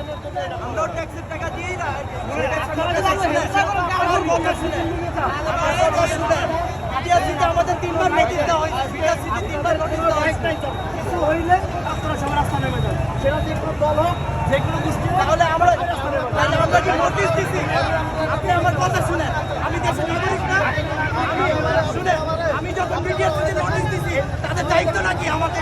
আমরাও ট্যাক্সের টাকা দিই না আমাদের তিনবার নোটিশ দেওয়া হয় বিটিআরসিতে তিনবার নোটিশ দেওয়া কিছু হইলে আপনারা সবাই রাস্তা নেমে যান সেটা যে কোনো দল হোক যে কোনো গোষ্ঠী তাহলে আমরা তাহলে আমরা কি নোটিশ দিছি আপনি আমার কথা শুনেন আমি দেশের নাগরিক না আমি শুনেন আমি যখন বিটিআরসিতে নোটিশ দিছি, তাদের দায়িত্ব নাকি আমাকে